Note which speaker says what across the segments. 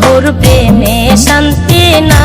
Speaker 1: বন্ধুর প্রেমে শান্তি না।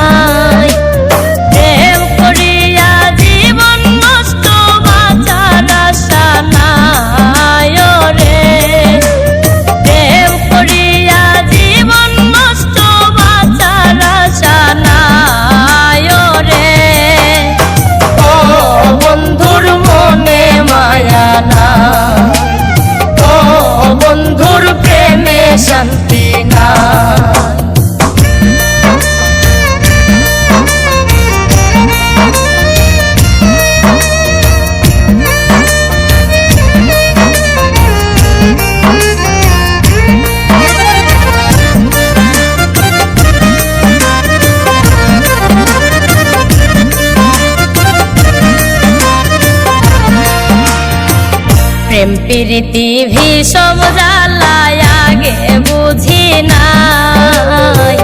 Speaker 1: প্রীতি ভীষণ জ্বালায় আগে বুঝি নাই।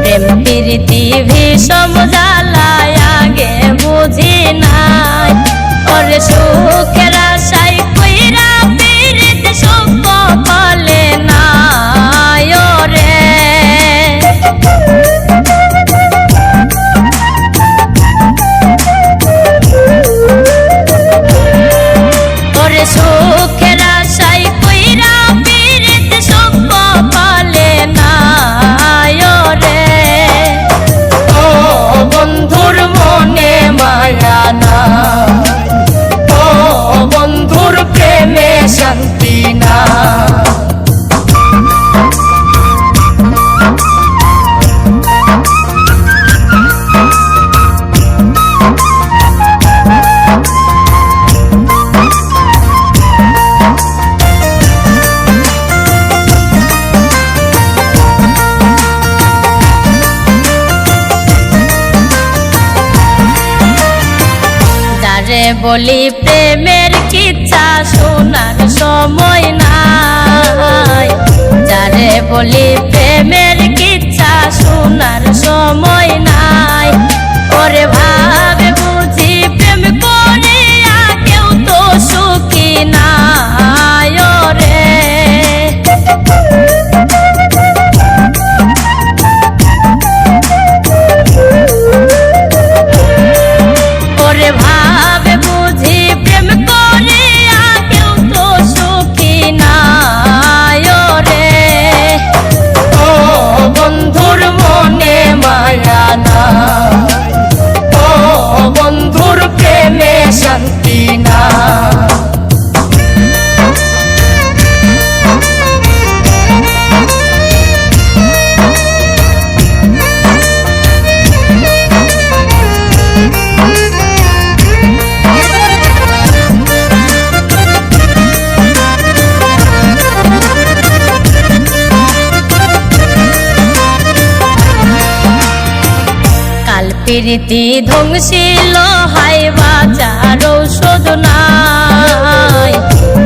Speaker 1: প্রেম প্রীতি ভীষণ জ্বালায় বলি প্রেমের na প্রকৃতি ধ্বংসিল হাই বাজার ঔষধ নাই।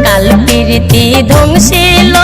Speaker 1: কাল প্রীতি ধ্বংসিল